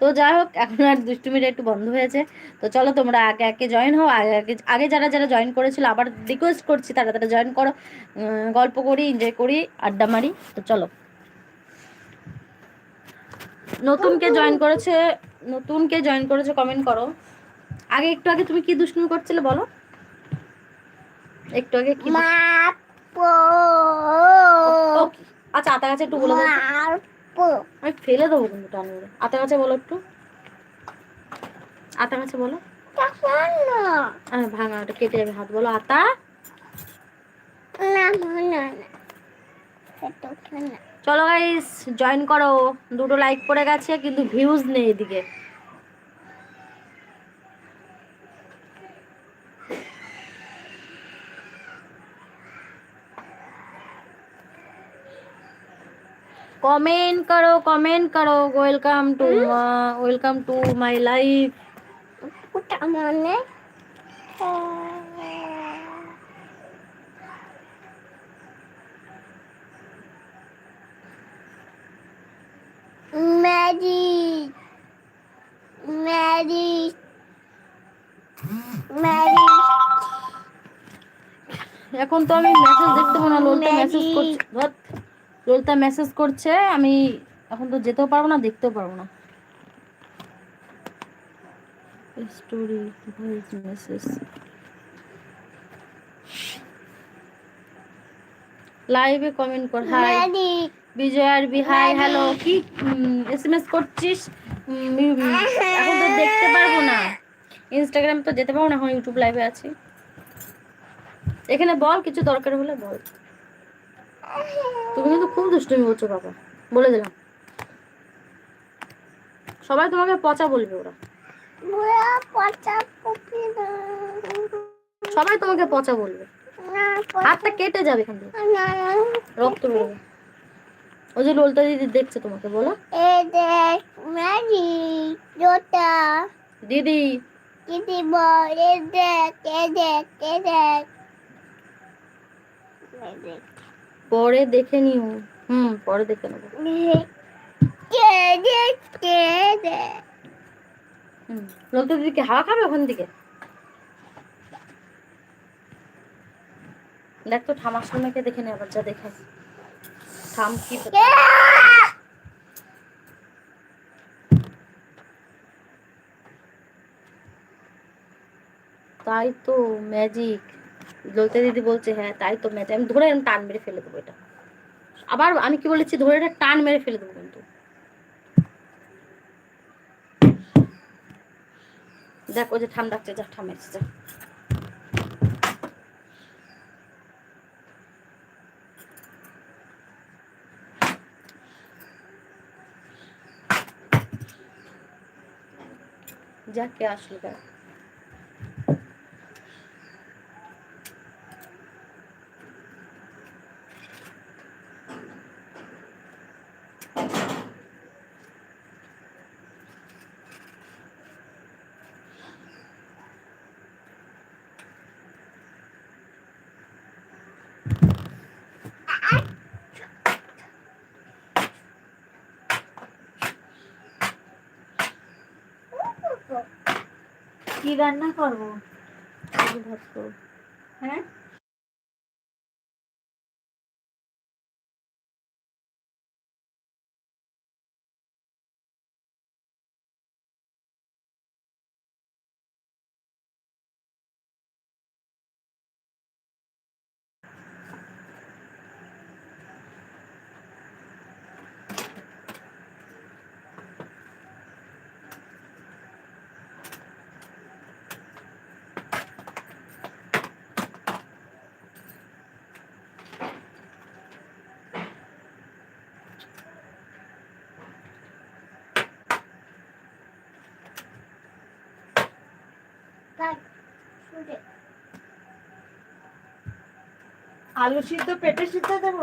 তো যাই হোক এখন আর দুষ্টুমিটা একটু বন্ধ হয়েছে। তো চলো তোমরা আগে আগে জয়েন হও আগে আগে আগে যারা যারা জয়েন করেছিল আবার রিকোয়েস্ট করছি তারা তারা জয়েন করো। গল্প করি এনজয় করি আড্ডা মারি তো চলো। নতুন কে জয়েন করেছে নতুন কে জয়েন করেছে কমেন্ট করো। আগে একটু আগে তুমি কি দুষ্টুমি করছিলে বলো? একটু আগে কি আচ্ছা আতা গাছে একটু বলে দাও। আমি ফেলে দেবো কিন্তু টান মেরে আতা গাছে বলো একটু। আতা গাছে বলো। ভাঙা ওটা কেটে যাবে হাত। বলো আতা। চলো গাইস জয়েন করো। দুটো লাইক পড়ে গেছে কিন্তু ভিউজ নেই এদিকে। কমেন্ট করো কমেন্ট করো welcome to welcome to my life মানে ম্যাজিক ম্যাজিক এখন তো আমি মেসেজ দেখতে পাবো না লোলটা মেসেজ. করছে। লোলটা মেসেজ করছে আমি এখন তো যেতেও পারব না দেখতেও পারব না। স্টোরি ভয়েস মেসেজ লাইভে কমেন্ট কর হাই বিজয় আর বি হাই হ্যালো কি এসএমএস করছিস? এখন তো দেখতে পারব না। ইনস্টাগ্রাম তো যেতে পারব না এখন ইউটিউব লাইভে আছি। এখানে বল কিছু দরকার হলে বল। তুমি কিন্তু খুব দুষ্টুমি করছ বাবা। বলে দিলাম। সবাই তোমাকে পচা বলবে ওরা। সবাই তোমাকে পচা বলবে। হাতটা কেটে যাবে এখান থেকে। রক্ত বেরোবে। ওই যে লোলতা দিদি দেখছে তোমাকে বলো। দেখ দিদি। দিদি বল দেখ এ দেখ দেখ। ম্যাজিক পরে দেখে নিও। হুম, পরে দেখে নেব। লোলতা দিদিকে হাওয়া খাবে ওখান থেকে? দেখ তো ঠামার সময়কে দেখে নে আবার, যা দেখে থাম কি তাই তো ম্যাজিক ললিতা দিদি বলছে হ্যাঁ তাই তো ম্যাজিক আমি ধরে টান মেরে ফেলে দেবো এটা। আবার আমি কি বলেছি, ধরে এটা টান মেরে ফেলে দেবো কিন্তু। দেখ ও যে ডাকছে যা ঠামেছে যা। যা কে আসলো কি রান্না করব ভাত করব। হ্যাঁ আলু সিদ্ধ পেটে সিদ্ধ দেবো?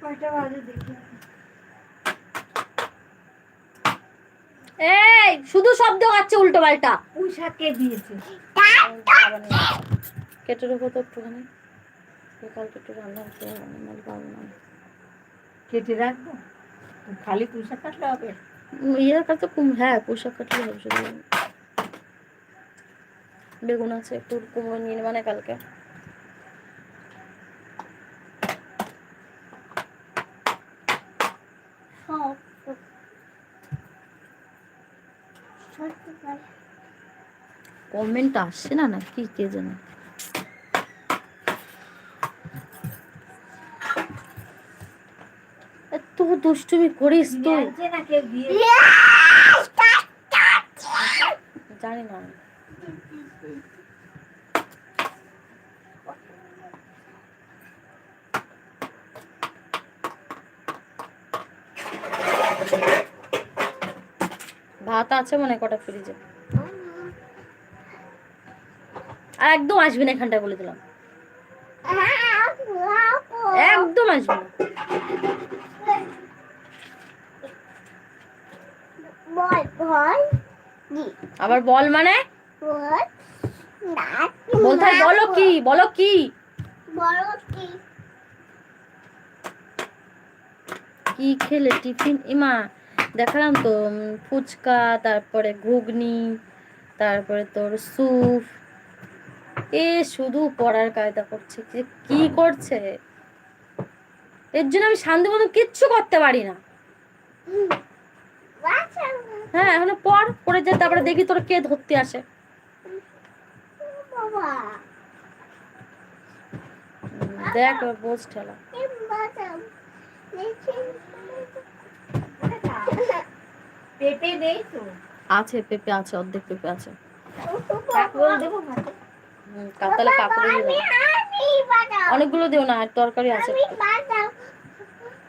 কয়টা বাজে দেখি। এই শুধু শব্দ হচ্ছে উল্টো পাল্টা। পুঁই শাক কে দিয়েছে। কেটে রেখো তো একটুখানি। কালকে একটু রান্না করতে হবে, না। কেটে রাখব? খালি পুষা কাটলে হবে? ইয়ের কাছে কুম হ্যাঁ পোশাক কাটলে হবে শুধু বেগুন আছে একটু কুমড়ো নিয়ে মানে কালকে। কমেন্ট আসছে না না কি কে জানে? এত দুষ্টুমি করিস তুই। জানি না। ভাত আছে মনে কটা ফ্রিজে আর একদম আসবি না এখানটায় বলে দিলাম। একদম আসবি না। বল বল। আবার বল মানে? বল। না বলতে বলো। কি বলো কি। বলো কি। কি খেলে টিফিন? ইমা দেখালাম তো ফুচকা তারপরে ঘুগনি তারপরে তোর স্যুপ। এ শুধু পড়ার কায়দা করছে। যে কি করছে? এর জন্য আমি শান্তি মতো কিচ্ছু করতে পারি না। হ্যাঁ এখন পর পরে যায় তারপরে দেখি তোর কে ধরতে আসে। দেখ বোঝ ঠেলা। পেঁপে তো? আছে পেঁপে আছে অর্ধেক পেঁপে আছে। কাতালে কাপড়ে অনেকগুলো দিও না আর তরকারি আছে।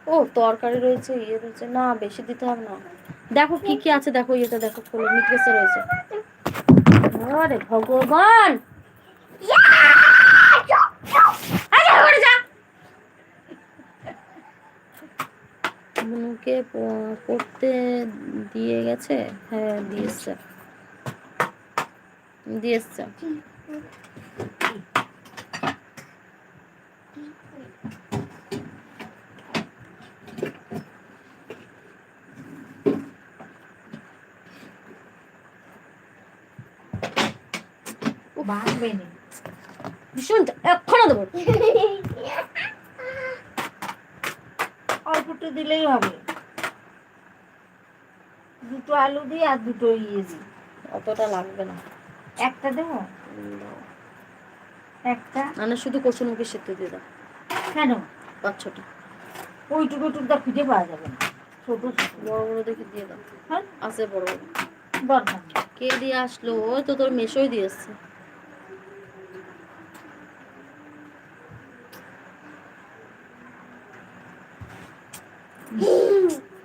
ও তরকারি রয়েছে ইয়ে রয়েছে। না বেশি দিতে হবে না। দেখো কি কি আছে, দেখো ইয়েটা দেখো মিটকেসে রয়েছে। আরে ভগবান মুনুকে পড়তে দিয়ে গেছে? হ্যাঁ দিয়েছে দিয়েছে নি ভীষণ দেবো অল্প একটু দিলেই হবে দুটো আলু দিই আর দুটো ইয়ে দিই অতটা লাগবে না একটা দেবো একটা না না শুধু কচুরমুখী সেদ্ধ দিয়ে দাও কেন পাঁচ ছটা ওইটুকু টুকটা খুঁজে পাওয়া যাবে না ছোট ছোট বড় বড় দেখে দিয়ে দাও। হ্যাঁ? আছে বড় বড়। দরকার কে দিয়ে আসলো? ওই তো তোর মেশোই দিয়ে এসছে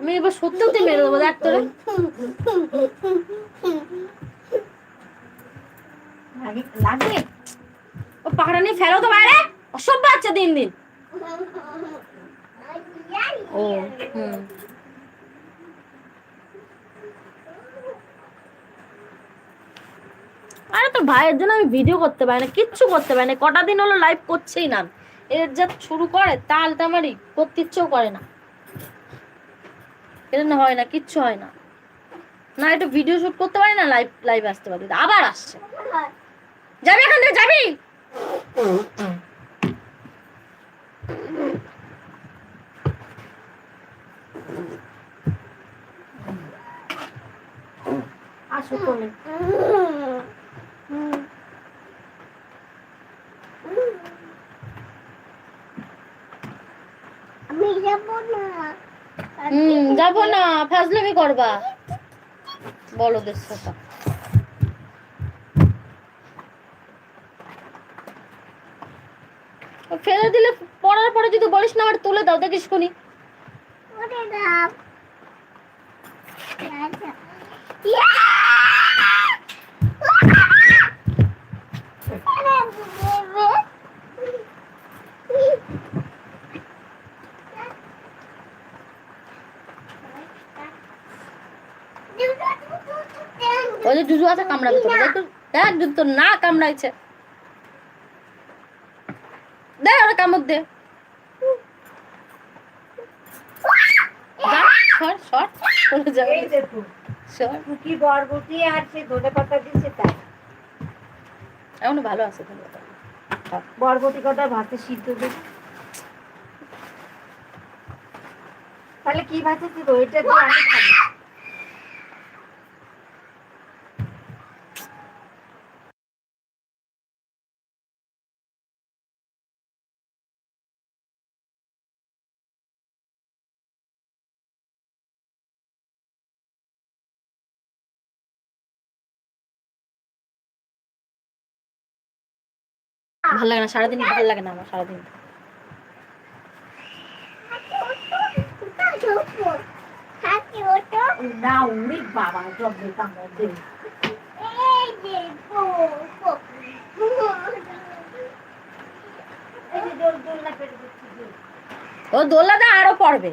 আমি এবার সত্যি সত্যি মেরে দেবো, দেখ তোরে। ও পাহাড়া নিয়ে তো বাইরে। অসভ্য বাচ্চা দিন দিন। ও আরে তোর ভাইয়ের জন্য আমি ভিডিও করতে পারি না, কিচ্ছু করতে পারি না। কটা দিন হলো লাইভ করছেই না। এর যা শুরু করে, তাল তামারি করতে ইচ্ছেও করে না। এর না হয় না, কিচ্ছু হয় না। না এটা ভিডিও শুট করতে পারি না লাইভ লাইভ আসতে পারি। আবার আসছে। যাবি এখান থেকে, যাবি? আসো কোলে আমি যাব না হুম যাব না ফাজলামি করবা। বলো দেশটা ফেলে দিলে পড়ার পরে যদি বলিস না আমার তুলে দাও দেখিস খুনি। ওরে রাম আচ্ছা ইয়া ওই যে জুজু আছে কামড়াবে তোর দেখ দেখ যদি তোর না কামড়াইছে। দেখ ওরা কামড় দে। যা, সর। কোনো জায়গায় সর। টুকি বরবটি আর সে ধনে পাতা দিচ্ছে তাই এখনও ভালো আছে বরবটি কটা ভাতে সিদ্ধ দেবে? তাহলে কি ভাতে দিব? এটা দিয়ে আমি খাব ভালো লাগে না সারাদিন। ভালো লাগে না আমার সারাদিন ও ওটো আরও উড়ি বাবা জব দিতাম দে এই যে পো পো এই যে জল জল না পেটে দিচ্ছি জল। ও দোলাদা আরও পড়বে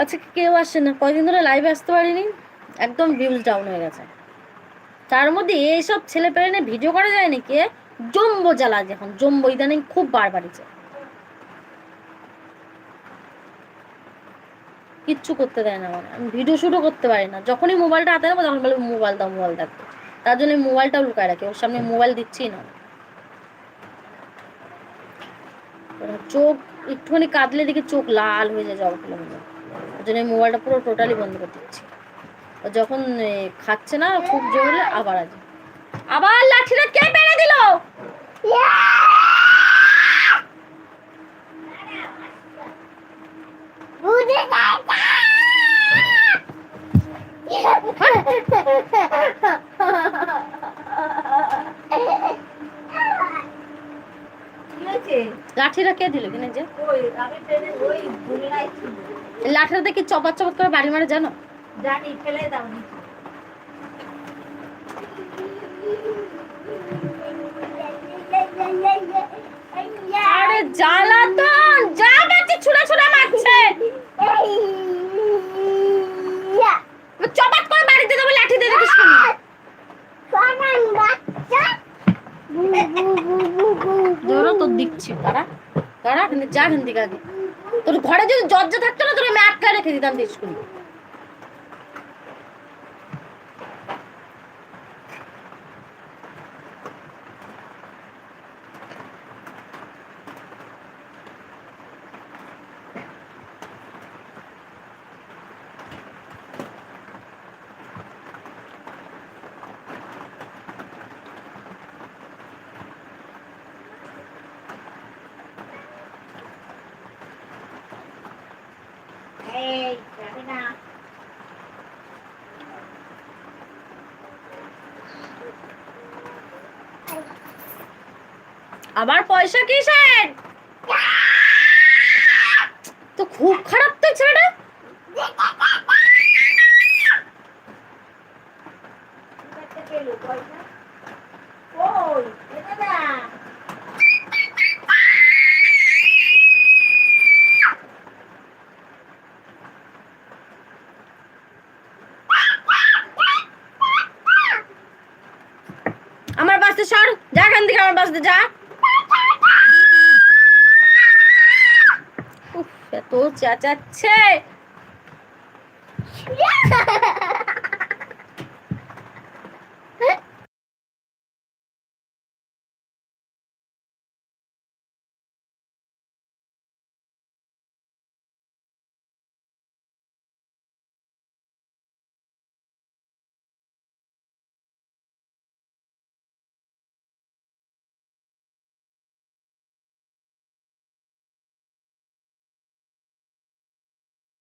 আচ্ছা কেউ আসে না। কয়দিন ধরে লাইভে আসতে পারিনি। একদম ভিউজ ডাউন হয়ে গেছে। তার মধ্যে এইসব ছেলে পেলে ভিডিও করা যায় নাকি? জম্বো জ্বালা এখন। জম্বো ইদানিং খুব বার বাড়িছে কিচ্ছু করতে দেয় না মানে। আমি ভিডিও শুটও করতে পারি না। যখনই মোবাইলটা হাতে নেব, তখন বলে মোবাইল দাও মোবাইল দেখো তার জন্য মোবাইলটাও লুকায় রাখি। ওর সামনে মোবাইল দিচ্ছি না। চোখ একটুখানি কাঁদলে দেখি চোখ লাল হয়ে যায় জবা ফুলের মতো। ওর জন্য মোবাইলটা পুরো টোটালি বন্ধ করে দিচ্ছি। ও যখন খাচ্ছে না খুব জোর হলে আবার আছে আবার লাঠিটা কে পেরে দিল? বুঝে কি হয়েছে লাঠিটা কে দিল কিনে যে? লাঠিটা দেখি চপাত চপাত করে বাড়ি মারে জানো? জানি ফেলে দাও আরে জ্বালাতন! যা পাচ্ছে ছুড়ে ছুড়ে মারছে! চপাত করে বাড়িতে দেবো লাঠি দিয়ে দেখিস তোর ঘরে যদি জর্জা থাকতো না তোর আমি আটকায় রেখে দিতাম দিয়ে স্কুলে এই যাবে না আবার পয়সা কিসের? তো খুব খারাপ তো ছেলেটা। পয়সা? এটা না। আমার বাসতে সর যা এখান থেকে আমার বাসতে যা উফ, এত চেঁচাচ্ছে।